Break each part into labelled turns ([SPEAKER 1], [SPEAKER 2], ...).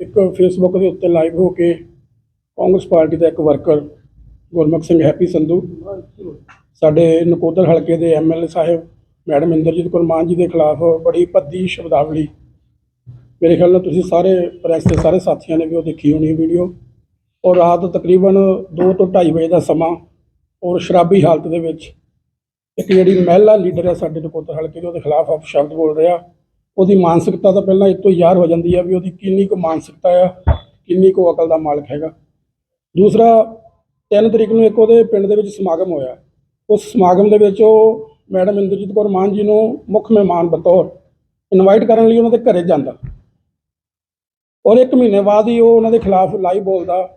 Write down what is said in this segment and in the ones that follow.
[SPEAKER 1] ਇੱਕ ਫੇਸਬੁੱਕ ਦੇ ਉੱਤੇ ਲਾਈਵ ਹੋ ਕੇ ਕਾਂਗਰਸ ਪਾਰਟੀ ਦਾ ਇੱਕ ਵਰਕਰ ਗੁਰਮੁਖ ਸਿੰਘ ਹੈਪੀ ਸੰਧੂ, ਸਾਡੇ ਨਕੋਦਰ ਹਲਕੇ ਦੇ ਐਮਐਲਏ ਸਾਹਿਬ, ਮੈਡਮ ਇੰਦਰਜੀਤ ਕੌਰ ਮਾਨ ਜੀ ਦੇ ਖਿਲਾਫ ਬੜੀ ਭੱਦੀ ਸ਼ਬਦਾਵਲੀ। ਮੇਰੇ ਖਿਆਲ ਨਾਲ ਤੁਸੀਂ ਸਾਰੇ ਪ੍ਰੈਸ ਦੇ ਸਾਰੇ ਸਾਥੀਆਂ ਨੇ ਵੀ ਉਹ ਦੇਖੀ ਹੋਣੀ ਵੀਡੀਓ ਔਰ ਰਾਤ ਤਕਰੀਬਨ 2 ਤੋਂ 2:30 ਵਜੇ ਦਾ ਸਮਾਂ ਔਰ ਸ਼ਰਾਬੀ ਹਾਲਤ ਦੇ ਵਿੱਚ ਇੱਕ ਜਿਹੜੀ ਮਹਿਲਾ ਲੀਡਰ ਹੈ ਸਾਡੇ ਨਕੋਦਰ ਹਲਕੇ ਦੇ, ਉਹਦੇ ਖਿਲਾਫ ਆਪ ਸ਼ਬਦ ਬੋਲ ਰਿਹਾ। ਉਹਦੀ ਮਾਨਸਿਕਤਾ ਤਾਂ ਪਹਿਲਾਂ ਇਹ ਤੋਂ ਯਾਰ ਹੋ ਜਾਂਦੀ ਆ ਵੀ ਉਹਦੀ ਕਿੰਨੀ ਕੁ ਮਾਨਸਿਕਤਾ ਆ, ਕਿੰਨੀ ਕੁ ਅਕਲ ਦਾ ਮਾਲਕ ਹੈਗਾ। ਦੂਸਰਾ 3 ਤਰੀਕ ਨੂੰ ਇੱਕ ਉਹਦੇ ਪਿੰਡ ਦੇ ਵਿੱਚ ਸਮਾਗਮ ਹੋਇਆ। ਉਸ ਸਮਾਗਮ ਦੇ ਵਿੱਚ ਉਹ ਮੈਡਮ ਇੰਦਰਜੀਤ ਕੌਰ ਮਾਨ ਜੀ ਨੂੰ ਮੁੱਖ ਮਹਿਮਾਨ ਬਤੌਰ ਇਨਵਾਈਟ ਕਰਨ ਲਈ ਉਹਨਾਂ ਦੇ ਘਰੇ ਜਾਂਦਾ। ਔਰ ਇੱਕ ਮਹੀਨੇ ਬਾਅਦ ਹੀ ਉਹ ਉਹਨਾਂ ਦੇ ਖਿਲਾਫ ਲਾਈਵ ਬੋਲਦਾ।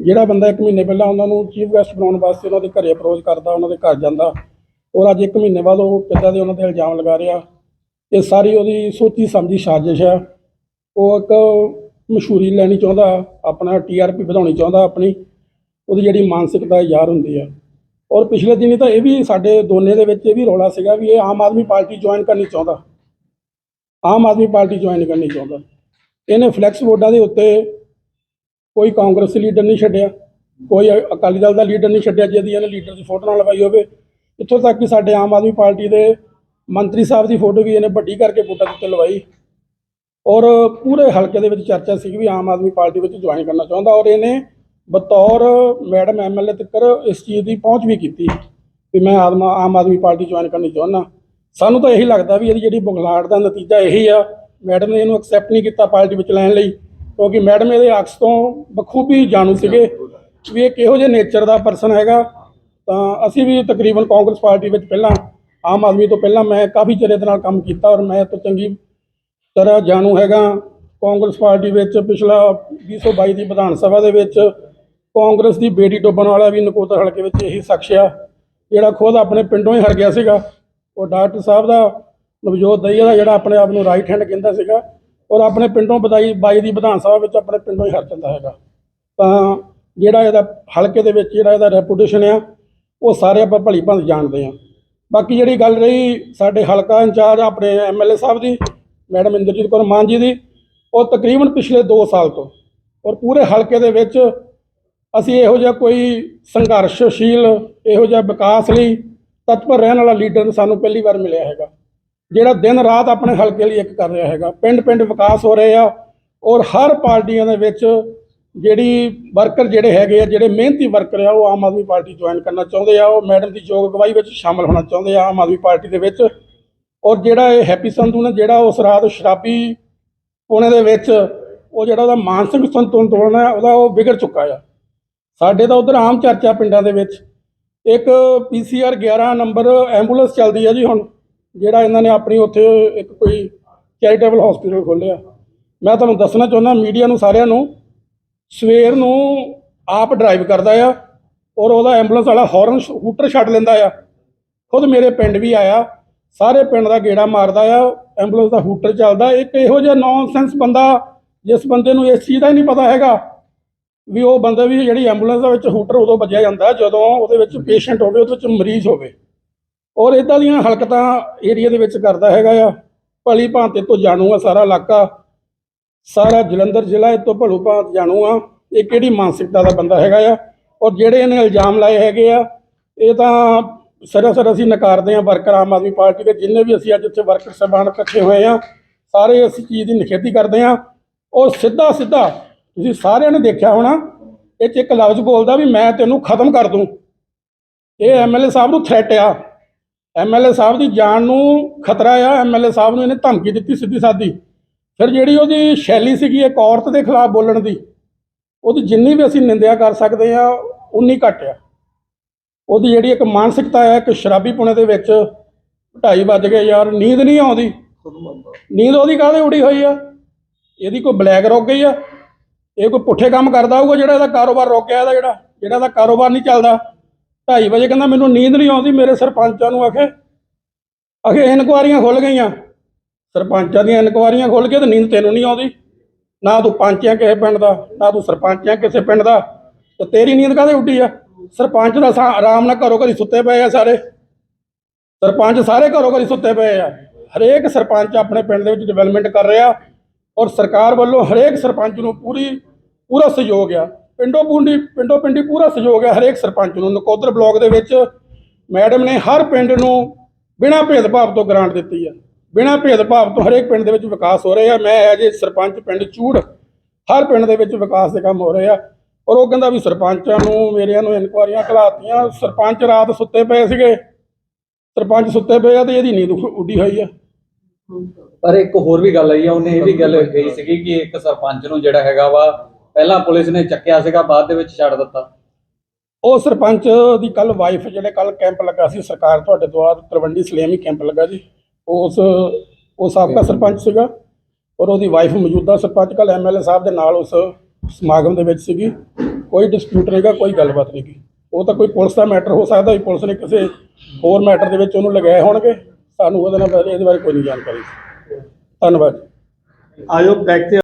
[SPEAKER 1] ਜਿਹੜਾ ਬੰਦਾ ਇੱਕ ਮਹੀਨੇ ਪਹਿਲਾਂ ਉਹਨਾਂ ਨੂੰ ਚੀਫ ਗੈਸਟ ਬਣਾਉਣ ਵਾਸਤੇ ਉਹਨਾਂ ਦੇ ਘਰੇ ਅਪਰੋਚ ਕਰਦਾ, ਉਹਨਾਂ ਦੇ ਘਰ ਜਾਂਦਾ। ਔਰ ਅੱਜ ਇੱਕ ਮਹੀਨੇ ਬਾਅਦ ਉਹ ਕਿੱਦਾਂ ਦੇ ਉਹਨਾਂ ਤੇ ਇਲਜ਼ਾਮ ਲਗਾ ਰਿਹਾ। ਇਹ ਸਾਰੀ ਉਹਦੀ ਸੋਚੀ ਸਮਝੀ ਸਾਜ਼ਿਸ਼ ਹੈ। ਉਹ ਇੱਕ ਮਸ਼ਹੂਰੀ ਲੈਣੀ ਚਾਹੁੰਦਾ, ਆਪਣਾ ਟੀਆਰਪੀ ਵਧਾਉਣੀ ਚਾਹੁੰਦਾ, ਆਪਣੀ ਉਹਦੀ ਜਿਹੜੀ ਮਾਨਸਿਕਤਾ ਯਾਰ ਹੁੰਦੀ ਹੈ। ਔਰ ਪਿਛਲੇ ਦਿਨੀ ਤਾਂ ਇਹ ਵੀ ਸਾਡੇ ਦੋਨੇ ਦੇ ਵਿੱਚ ਇਹ ਵੀ ਰੌਲਾ ਸੀਗਾ ਵੀ ਇਹ ਆਮ ਆਦਮੀ ਪਾਰਟੀ ਜੁਆਇਨ ਕਰਨੀ ਚਾਹੁੰਦਾ। ਆਮ ਆਦਮੀ ਪਾਰਟੀ ਜੁਆਇਨ ਕਰਨੀ ਚਾਹੁੰਦਾ। ਇਹਨੇ ਫਲੈਕਸ ਬੋਰਡਾਂ ਦੇ ਉੱਤੇ ਕੋਈ ਕਾਂਗਰਸ ਲੀਡਰ ਨਹੀਂ ਛੱਡਿਆ, ਕੋਈ ਅਕਾਲੀ ਦਲ ਦਾ ਲੀਡਰ ਨਹੀਂ ਛੱਡਿਆ, ਜਿਹਦੀ ਇਹਨੇ ਲੀਡਰ ਦੀ ਫੋਟੋ ਨਾਲ ਲਵਾਈ ਹੋਵੇ। ਇੱਥੋਂ ਤੱਕ ਕਿ ਸਾਡੇ ਆਮ ਆਦਮੀ ਪਾਰਟੀ ਦੇ ਮੰਤਰੀ ਸਾਹਿਬ ਦੀ ਫੋਟੋ ਵੀ ਇਹਨੇ ਵੱਡੀ ਕਰਕੇ ਫੋਟੋ ਦਿੱਤੇ ਲਵਾਈ। ਔਰ ਪੂਰੇ ਹਲਕੇ ਦੇ ਵਿੱਚ ਚਰਚਾ ਸੀ ਵੀ ਆਮ ਆਦਮੀ ਪਾਰਟੀ ਵਿੱਚ ਜੁਆਇਨ ਕਰਨਾ ਚਾਹੁੰਦਾ। ਔਰ ਇਹਨੇ ਬਤੌਰ ਮੈਡਮ ਐਮਐਲਏ ਤੱਕ ਇਸ ਚੀਜ਼ ਦੀ ਪਹੁੰਚ ਵੀ ਕੀਤੀ ਵੀ ਮੈਂ ਆਦਮ, ਆਮ ਆਦਮੀ ਪਾਰਟੀ ਜੁਆਇਨ ਕਰਨੀ ਚਾਹੁੰਦਾ। ਸਾਨੂੰ ਤਾਂ ਇਹੀ ਲੱਗਦਾ ਵੀ ਇਹਦੀ ਜਿਹੜੀ ਬੁਗਲਾੜ ਦਾ ਨਤੀਜਾ ਇਹੀ ਆ, ਮੈਡਮ ਨੇ ਇਹਨੂੰ ਐਕਸੈਪਟ ਨਹੀਂ ਕੀਤਾ ਪਾਰਟੀ ਵਿੱਚ ਲੈਣ ਲਈ, ਕਿਉਂਕਿ ਮੈਡਮ ਇਹਦੇ ਅਕਸ ਤੋਂ ਬਖੂਬੀ ਜਾਣੂ ਸੀਗੇ ਵੀ ਇਹ ਕਿਹੋ ਜਿਹੇ ਨੇਚਰ ਦਾ ਪਰਸਨ ਹੈਗਾ। ਤਾਂ ਅਸੀਂ ਵੀ ਤਕਰੀਬਨ ਕਾਂਗਰਸ ਪਾਰਟੀ ਵਿੱਚ ਪਹਿਲਾਂ ਆਮ ਆਦਮੀ ਤੋਂ ਪਹਿਲਾਂ ਮੈਂ ਕਾਫੀ ਚਿਰ ਇਹਦੇ ਨਾਲ ਕੰਮ ਕੀਤਾ ਔਰ ਮੈਂ ਤੋਂ ਚੰਗੀ ਤਰ੍ਹਾਂ ਜਾਣੂ ਹੈਗਾ। ਕਾਂਗਰਸ ਪਾਰਟੀ ਵਿੱਚ ਪਿਛਲਾ 2022 ਦੀ ਵਿਧਾਨ ਸਭਾ ਦੇ ਵਿੱਚ ਕਾਂਗਰਸ ਦੀ ਬੇਟੀ ਡੁੱਬਣ ਵਾਲਾ ਵੀ ਨਕੋਦਰ ਹਲਕੇ ਵਿੱਚ ਇਹੀ ਸ਼ਖਸ ਆ, ਜਿਹੜਾ ਖੁਦ ਆਪਣੇ ਪਿੰਡੋਂ ਹੀ ਹਰ ਗਿਆ ਸੀਗਾ। ਉਹ ਡਾਕਟਰ ਸਾਹਿਬ ਦਾ ਨਵਜੋਤ ਦਈਆ ਦਾ ਜਿਹੜਾ ਆਪਣੇ ਆਪ ਨੂੰ ਰਾਈਟ ਹੈਂਡ ਕਹਿੰਦਾ ਸੀਗਾ ਔਰ ਆਪਣੇ ਪਿੰਡੋਂ ਬਦਾਈ ਬਾਈ ਦੀ ਵਿਧਾਨ ਸਭਾ ਵਿੱਚ ਆਪਣੇ ਪਿੰਡੋਂ ਹੀ ਹਰ ਜਾਂਦਾ ਹੈਗਾ। ਤਾਂ ਜਿਹੜਾ ਇਹਦਾ ਹਲਕੇ ਦੇ ਵਿੱਚ ਜਿਹੜਾ ਇਹਦਾ ਰੈਪੂਟੇਸ਼ਨ ਆ, ਉਹ ਸਾਰੇ ਆਪਾਂ ਭਲੀ ਭਾਂਤ ਜਾਣਦੇ ਆ। ਬਾਕੀ ਜਿਹੜੀ ਗੱਲ ਰਹੀ ਸਾਡੇ ਹਲਕਾ ਇੰਚਾਰਜ ਆਪਣੇ ਐਮਐਲਏ ਸਾਹਿਬ ਦੀ, ਮੈਡਮ ਇੰਦਰਜੀਤ ਕੌਰ ਮਾਨ ਜੀ ਦੀ, ਉਹ ਤਕਰੀਬਨ ਪਿਛਲੇ 2 ਸਾਲ ਤੋਂ ਔਰ ਪੂਰੇ ਹਲਕੇ ਦੇ ਵਿੱਚ ਅਸੀਂ ਇਹੋ ਜਿਹਾ ਕੋਈ ਸੰਘਰਸ਼ਸ਼ੀਲ, ਇਹੋ ਜਿਹਾ ਵਿਕਾਸ ਲਈ ਤਤਪਰ ਰਹਿਣ ਵਾਲਾ ਲੀਡਰ ਸਾਨੂੰ ਪਹਿਲੀ ਵਾਰ ਮਿਲਿਆ ਹੈਗਾ। ਜਿਹੜਾ ਦਿਨ ਰਾਤ ਆਪਣੇ ਹਲਕੇ ਲਈ ਇੱਕ ਕਰ ਰਿਹਾ ਹੈਗਾ। ਪਿੰਡ ਪਿੰਡ ਵਿਕਾਸ ਹੋ ਰਹੇ ਆ ਔਰ ਹਰ ਪਾਰਟੀਆਂ ਦੇ ਵਿੱਚ ਜਿਹੜੀ ਵਰਕਰ ਜਿਹੜੇ ਹੈਗੇ ਆ, ਜਿਹੜੇ ਮਿਹਨਤੀ ਵਰਕਰ ਆ, ਉਹ ਆਮ ਆਦਮੀ ਪਾਰਟੀ ਜੁਆਇਨ ਕਰਨਾ ਚਾਹੁੰਦੇ ਆ, ਉਹ ਮੈਡਮ ਦੀ ਯੋਗ ਅਗਵਾਈ ਵਿੱਚ ਸ਼ਾਮਲ ਹੋਣਾ ਚਾਹੁੰਦੇ ਆ ਆਮ ਆਦਮੀ ਪਾਰਟੀ ਦੇ ਵਿੱਚ। ਔਰ ਜਿਹੜਾ ਇਹ ਹੈਪੀ ਸੰਧੂ ਨੇ, ਜਿਹੜਾ ਉਸ ਰਾਤ ਸ਼ਰਾਬੀ ਪੁਣੇ ਦੇ ਵਿੱਚ ਉਹ ਜਿਹੜਾ ਉਹਦਾ ਮਾਨਸਿਕ ਸੰਤੁਲਨ ਹੈ ਉਹਦਾ ਉਹ ਵਿਗੜ ਚੁੱਕਾ ਆ। ਸਾਡੇ ਤਾਂ ਉਧਰ ਆਮ ਚਰਚਾ ਪਿੰਡਾਂ ਦੇ ਵਿੱਚ। ਇੱਕ ਪੀਸੀਆਰ 11 ਨੰਬਰ ਐਂਬੂਲੈਂਸ ਚੱਲਦੀ ਆ ਜੀ ਹੁਣ, ਜਿਹੜਾ ਇਹਨਾਂ ਨੇ ਆਪਣੀ ਉੱਥੇ ਇੱਕ ਕੋਈ ਚੈਰੀਟੇਬਲ ਹਸਪੀਟਲ ਖੋਲ੍ਹਿਆ। ਮੈਂ ਤੁਹਾਨੂੰ ਦੱਸਣਾ ਚਾਹੁੰਦਾ ਮੀਡੀਆ ਨੂੰ ਸਾਰਿਆਂ ਨੂੰ ਸਵੇਰ ਨੂੰ ਆਪ ਡਰਾਈਵ ਕਰਦਾ ਆ ਔਰ ਉਹਦਾ ਐਂਬੂਲੈਂਸ ਵਾਲਾ ਹੌਰਨ ਹੂਟਰ ਛੱਡ ਲੈਂਦਾ ਆ। ਖੁਦ ਮੇਰੇ ਪਿੰਡ ਵੀ ਆਇਆ, ਸਾਰੇ ਪਿੰਡ ਦਾ ਗੇੜਾ ਮਾਰਦਾ ਆ ਐਂਬੂਲੈਂਸ ਦਾ ਹੂਟਰ ਚੱਲਦਾ, ਇੱਕ ਇਹੋ ਜਿਹਾ ਨੌਨਸੈਂਸ ਬੰਦਾ ਜਿਸ ਬੰਦੇ ਨੂੰ ਇਸ ਚੀਜ਼ ਦਾ ਹੀ ਨਹੀਂ ਪਤਾ ਹੈਗਾ ਵੀ ਉਹ ਬੰਦਾ ਵੀ ਜਿਹੜੀ ਐਂਬੂਲੈਂਸ ਦੇ ਵਿੱਚ ਹੂਟਰ ਉਦੋਂ ਵੱਜਿਆ ਜਾਂਦਾ ਜਦੋਂ ਉਹਦੇ ਵਿੱਚ ਪੇਸ਼ੈਂਟ ਹੋਵੇ, ਉਹਦੇ ਵਿੱਚ ਮਰੀਜ਼ ਹੋਵੇ। ਔਰ ਇਦਾਂ ਦੀਆਂ ਹਲਕਤਾਂ ਏਰੀਆ ਦੇ ਵਿੱਚ ਕਰਦਾ ਹੈਗਾ ਆ। ਭਲੀ ਭਾਂਤੇ ਤੋਂ ਜਾਣੂ ਆ ਸਾਰਾ ਇਲਾਕਾ। ਸਾਰਾ ਜਲੰਧਰ ਜ਼ਿਲ੍ਹਾ ਇਹ ਤੋਂ ਭਲੂ ਭਾਂਤ ਜਾਣੂ ਆ। ਇਹ ਕਿਹੜੀ ਮਾਨਸਿਕਤਾ ਦਾ ਬੰਦਾ ਹੈਗਾ ਆ? ਔਰ ਜਿਹੜੇ ਇਹਨੇ ਇਲਜ਼ਾਮ ਲਾਏ ਹੈਗੇ ਆ, ਇਹ ਤਾਂ ਸਰਾਸਰ ਅਸੀਂ ਨਕਾਰਦੇ ਆ ਵਰਕਰ ਆਮ ਆਦਮੀ ਪਾਰਟੀ ਦੇ। ਜਿੰਨੇ ਵੀ ਅਸੀਂ ਅੱਜ ਇੱਥੇ ਵਰਕਰ ਸਭਾਨ ਇਕੱਠੇ ਹੋਏ ਆ, ਸਾਰੇ ਇਸ ਚੀਜ਼ ਦੀ ਨਿਖੇਧੀ ਕਰਦੇ ਆ। ਔਰ ਸਿੱਧਾ ਸਿੱਧਾ ਤੁਸੀਂ ਸਾਰਿਆਂ ਨੇ ਦੇਖਿਆ ਹੋਣਾ, ਇਹ 'ਚ ਇੱਕ ਲਫ਼ਜ਼ ਬੋਲਦਾ ਵੀ ਮੈਂ ਤੈਨੂੰ ਖਤਮ ਕਰ ਦੂੰ। ਇਹ ਐਮਐਲਏ ਸਾਹਿਬ ਨੂੰ ਥ੍ਰੈਟ ਆ। ਐਮਐਲਏ ਸਾਹਿਬ ਦੀ ਜਾਨ ਨੂੰ ਖਤਰਾ ਆ। ਐਮਐਲਏ ਸਾਹਿਬ ਨੂੰ ਇਹਨੇ ਧਮਕੀ ਦਿੱਤੀ ਸਿੱਧੀ ਸਾਦੀ ਫਿਰ ਜਿਹੜੀ ਉਹਦੀ ਸ਼ੈਲੀ ਸੀਗੀ ਇੱਕ ਔਰਤ ਦੇ ਖਿਲਾਫ ਬੋਲਣ ਦੀ, ਉਹਦੀ ਜਿੰਨੀ ਵੀ ਅਸੀਂ ਨਿੰਦਿਆ ਕਰ ਸਕਦੇ ਆ ਉਨੀ ਘੱਟ ਆ। ਉਹਦੀ ਜਿਹੜੀ ਇੱਕ ਮਾਨਸਿਕਤਾ ਹੈ ਕਿ ਸ਼ਰਾਬੀ ਪੁਣੇ ਦੇ ਵਿੱਚ ਢਾਈ ਵੱਜ ਗਏ ਯਾਰ, ਨੀਂਦ ਨਹੀਂ ਆਉਂਦੀ। ਨੀਂਦ ਉਹਦੀ ਕਾਹਦੇ ਉੜੀ ਹੋਈ ਆ? ਇਹਦੀ ਕੋਈ ਬਲੈਕ ਰੁਕ ਗਈ ਆ? ਇਹ ਕੋਈ ਪੁੱਠੇ ਕੰਮ ਕਰਦਾ ਹੋਊਗਾ ਜਿਹੜਾ ਇਹਦਾ ਕਾਰੋਬਾਰ ਰੋਕਿਆ ਇਹਦਾ ਜਿਹੜਾ ਜਿਹੜਾ ਇਹਦਾ ਕਾਰੋਬਾਰ ਨਹੀਂ ਚੱਲਦਾ? ਢਾਈ ਵਜੇ ਕਹਿੰਦਾ ਮੈਨੂੰ ਨੀਂਦ ਨਹੀਂ ਆਉਂਦੀ, ਮੇਰੇ ਸਰਪੰਚਾਂ ਨੂੰ ਆਖੇ ਆਖੇ ਇਨਕੁਆਰੀਆਂ ਖੁੱਲ ਗਈਆਂ। ਸਰਪੰਚਾਂ ਦੀਆਂ ਇਨਕੁਆਰੀਆਂ ਖੁੱਲ ਕੇ ਤੇ ਨੀਂਦ ਤੈਨੂੰ ਨਹੀਂ ਆਉਂਦੀ। ਨਾ ਤੂੰ ਪੰਚ ਆ ਕਿਸੇ ਪਿੰਡ ਦਾ, ਨਾ ਤੂੰ ਸਰਪੰਚ ਆ ਕਿਸੇ ਪਿੰਡ ਦਾ। ਤੇ ਤੇਰੀ ਨੀਂਦ ਕਾਹਦੇ ਉੱਡੀ ਆ? ਸਰਪੰਚ ਦਾ ਸਾ- ਆਰਾਮ ਨਾਲ ਘਰੋਂ ਘਰੀ ਸੁੱਤੇ ਪਏ ਆ ਸਾਰੇ। ਸਰਪੰਚ ਸਾਰੇ ਘਰੋਂ ਘਰੀ ਸੁੱਤੇ ਪਏ ਆ। ਹਰੇਕ ਸਰਪੰਚ ਆਪਣੇ ਪਿੰਡ ਦੇ ਵਿੱਚ ਡਿਵੈਲਪਮੈਂਟ ਕਰ ਰਿਹਾ ਔਰ ਸਰਕਾਰ ਵੱਲੋਂ ਹਰੇਕ ਸਰਪੰਚ ਨੂੰ ਪੂਰੀ ਪੂਰਾ ਸਹਿਯੋਗ ਆ। ਪਿੰਡੋ ਪੁੰਡੀ ਪਿੰਡੋ ਪਿੰਡੀ ਪੂਰਾ ਸਹਿਯੋਗ ਆ ਹਰੇਕ ਸਰਪੰਚ ਨੂੰ। ਨਕੋਦਰ ਬਲਾਕ ਦੇ ਵਿੱਚ ਮੈਡਮ ਨੇ ਹਰ ਪਿੰਡ ਨੂੰ ਬਿਨਾਂ ਭੇਦਭਾਵ ਤੋਂ ਗ੍ਰਾਂਟ ਦਿੱਤੀ ਆ। ਬਿਨਾਂ ਭੇਦਭਾਵ ਤੋਂ ਹਰੇਕ ਪਿੰਡ ਦੇ ਵਿੱਚ ਵਿਕਾਸ ਹੋ ਰਿਹਾ ਮੈਂ ਐਜ ਏ ਸਰਪੰਚ ਪਿੰਡ ਚੂੜ ਹਰ ਪਿੰਡ ਦੇ ਵਿੱਚ ਵਿਕਾਸ ਦੇ ਕੰਮ ਹੋ ਰਹੇ ਆ। ਔਰ ਉਹ ਕਹਿੰਦਾ ਵੀ ਸਰਪੰਚਾਂ ਨੂੰ ਮੇਰਿਆਂ ਨੂੰ ਇਨਕੁਆਰੀਆਂ ਘਲਾਤੀਆਂ ਸਰਪੰਚ ਰਾਤ ਸੁੱਤੇ ਪਏ ਸੀਗੇ। ਸਰਪੰਚ ਸੁੱਤੇ ਪਏ ਆ ਤੇ ਇਹਦੀ ਨੀਂਦ ਉੱਡ- ਉੱਡੀ ਹੋਈ ਆ।
[SPEAKER 2] ਪਰ ਇੱਕ ਹੋਰ ਵੀ ਗੱਲ ਆਈ ਆ ਉਹਨੇ ਇਹ ਵੀ ਗੱਲ ਕਹੀ ਸੀਗੀ ਕਿ ਇੱਕ ਸਰਪੰਚ ਨੂੰ ਜਿਹੜਾ ਹੈਗਾ ਵਾ ਪਹਿਲਾਂ ਪੁਲਿਸ ਨੇ ਚੱਕਿਆ ਸੀਗਾ ਬਾਅਦ ਦੇ ਵਿੱਚ ਛੱਡ ਦਿੱਤਾ।
[SPEAKER 1] ਉਹ ਸਰਪੰਚ ਦੀ ਕੱਲ ਵਾਈਫ ਜਿਹੜੇ ਕੱਲ ਕੈਂਪ ਲੱਗਾ ਸੀ ਸਰਕਾਰ ਤੁਹਾਡੇ ਦੁਆਰ ਤਲਵੰਡੀ ਸਲੇਮੀ ਕੈਂਪ ਲੱਗਾ ਜੀ। ਉਸ ਉਹ ਸਾਬਕਾ ਸਰਪੰਚ ਸੀਗਾ ਔਰ ਉਹਦੀ ਵਾਈਫ ਮੌਜੂਦਾ ਸਰਪੰਚ ਕੱਲ ਐਮਐਲਏ ਸਾਹਿਬ ਦੇ ਨਾਲ ਉਸ ਸਮਾਗਮ ਦੇ ਵਿੱਚ ਸੀਗੀ। ਕੋਈ ਡਿਸਪਿਊਟ ਨਹੀਂਗਾ ਕੋਈ ਗੱਲਬਾਤ ਨਹੀਂਗੀ ਉਹ ਤਾਂ ਕੋਈ ਪੁਲਿਸ ਦਾ ਮੈਟਰ ਹੋ ਸਕਦਾ ਵੀ ਪੁਲਿਸ ਨੇ ਕਿਸੇ ਹੋਰ ਮੈਟਰ ਦੇ ਵਿੱਚ ਉਹਨੂੰ ਲਗਾਏ ਹੋਣਗੇ। ਸਾਨੂੰ ਉਹਦੇ ਨਾਲ ਇਹਦੇ ਬਾਰੇ ਕੋਈ ਨਹੀਂ ਜਾਣਕਾਰੀ। ਧੰਨਵਾਦ
[SPEAKER 3] ਆਜੋ ਬੈਕ ਤੇ